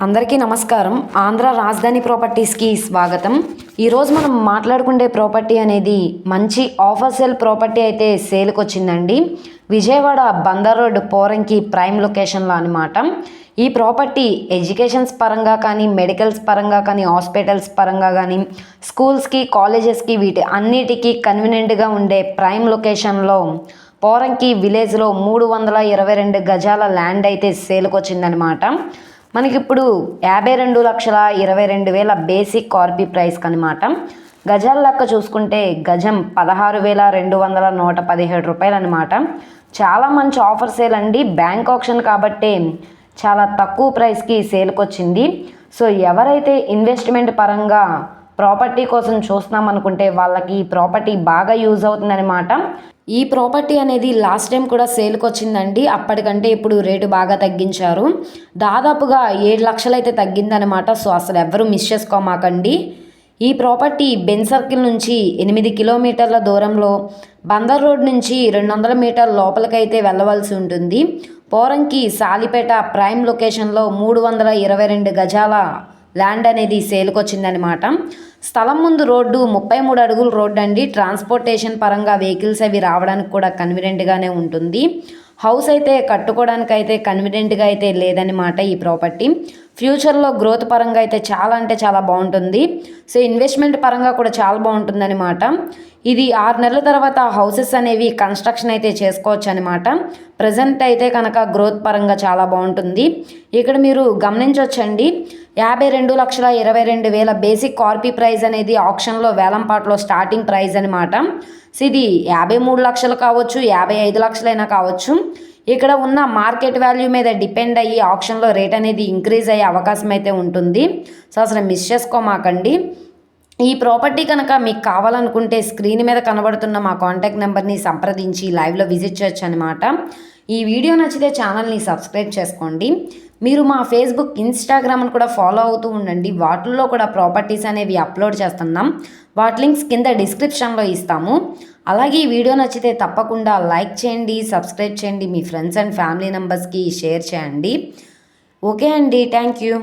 అందరికీ నమస్కారం. ఆంధ్ర రాజధాని ప్రాపర్టీస్కి స్వాగతం. ఈరోజు మనం మాట్లాడుకునే ప్రాపర్టీ అనేది మంచి ఆఫర్ సేల్ ప్రాపర్టీ అయితే సేల్కి వచ్చిందండి విజయవాడ బందర్ రోడ్ పోరంకి ప్రైమ్ లొకేషన్లో అనమాట ఈ ప్రాపర్టీ ఎడ్యుకేషన్స్ పరంగా కానీ మెడికల్స్ పరంగా కానీ హాస్పిటల్స్ పరంగా కానీ స్కూల్స్కి కాలేజెస్కి వీటి అన్నిటికీ కన్వీనియంట్గా ఉండే ప్రైమ్ లొకేషన్లో పోరంకి విలేజ్లో మూడు వందల ఇరవై రెండు గజాల ల్యాండ్ అయితే సేల్కి వచ్చిందనమాట మనకి ఇప్పుడు యాభై రెండు లక్షల ఇరవై రెండు వేల బేసిక్ కార్బీ ప్రైస్ కనమాట గజాల లెక్క చూసుకుంటే గజం పదహారు వేల రెండు వందల నూట పదిహేడు రూపాయలు అనమాట చాలా మంచి ఆఫర్ సేల్ అండి. బ్యాంక్ ఆప్షన్ కాబట్టే చాలా తక్కువ ప్రైస్కి సేల్కి వచ్చింది సో ఎవరైతే ఇన్వెస్ట్మెంట్ పరంగా ప్రాపర్టీ కోసం చూస్తున్నాం అనుకుంటే వాళ్ళకి ఈ ప్రాపర్టీ బాగా యూజ్ అవుతుందన్నమాట ఈ ప్రాపర్టీ అనేది లాస్ట్ టైం కూడా సేల్కి వచ్చిందండి. అప్పటికంటే ఇప్పుడు రేటు బాగా తగ్గించారు. దాదాపుగా ఏడు లక్షలు అయితే తగ్గిందనమాట సో అసలు ఎవరు మిస్ చేసుకోమాకండి. ఈ ప్రాపర్టీ బెన్ సర్కిల్ నుంచి ఎనిమిది కిలోమీటర్ల దూరంలో బందర్ రోడ్ నుంచి రెండు వందల మీటర్ లోపలికైతే వెళ్ళవలసి ఉంటుంది. పోరంకి సాలిపేట ప్రైమ్ లొకేషన్లో మూడు వందల ఇరవై రెండు గజాల ల్యాండ్ అనేది సేల్కి వచ్చిందనమాట స్థలం ముందు రోడ్డు ముప్పై మూడు అడుగులు రోడ్డు అండి. ట్రాన్స్పోర్టేషన్ పరంగా వెహికల్స్ అవి రావడానికి కూడా కన్వీనియంట్గానే ఉంటుంది. హౌస్ అయితే కట్టుకోవడానికి అయితే కన్వీనియంట్గా అయితే లేదనమాట ఈ ప్రాపర్టీ. ఫ్యూచర్లో గ్రోత్ పరంగా అయితే చాలా అంటే చాలా బాగుంటుంది. సో ఇన్వెస్ట్మెంట్ పరంగా కూడా చాలా బాగుంటుందన్నమాట ఇది ఆరు నెలల తర్వాత హౌసెస్ అనేవి కన్స్ట్రక్షన్ అయితే చేసుకోవచ్చు అనమాట ప్రజెంట్ అయితే కనుక గ్రోత్ పరంగా చాలా బాగుంటుంది. ఇక్కడ మీరు గమనించవచ్చండి యాభై రెండు లక్షల ఇరవై రెండు వేల బేసిక్ కార్పీ ప్రైజ్ అనేది ఆప్షన్లో వేలంపాట్లో స్టార్టింగ్ ప్రైస్ అనమాట సో ఇది యాభై మూడు లక్షలు కావచ్చు యాభై ఐదు లక్షలైనా కావచ్చు. ఇక్కడ ఉన్న మార్కెట్ వాల్యూ మీద డిపెండ్ అయ్యి ఆప్షన్లో రేట్ అనేది ఇంక్రీజ్ అయ్యే అవకాశం అయితే ఉంటుంది. సో అసలు మిస్ చేసుకోమాకండి. ఈ ప్రాపర్టీ కనుక మీకు కావాలనుకుంటే స్క్రీన్ మీద కనబడుతున్న మా కాంటాక్ట్ నెంబర్ని సంప్రదించి లైవ్లో విజిట్ చేయొచ్చు అనమాట ఈ వీడియో నచ్చితే ఛానల్ని సబ్స్క్రైబ్ చేసుకోండి. మీరు మా ఫేస్బుక్ ఇన్స్టాగ్రామ్ని కూడా ఫాలో అవుతూ ఉండండి. వాటిల్లో కూడా ప్రాపర్టీస్ అనేవి అప్లోడ్ చేస్తున్నాం. వాటి లింక్స్ కింద డిస్క్రిప్షన్లో ఇస్తాము. అలాగే ఈ వీడియో నచ్చితే తప్పకుండా లైక్ చేయండి సబ్స్క్రైబ్ చేయండి మీ ఫ్రెండ్స్ అండ్ ఫ్యామిలీ మెంబర్స్కి షేర్ చేయండి. ఓకే అండి థ్యాంక్ యూ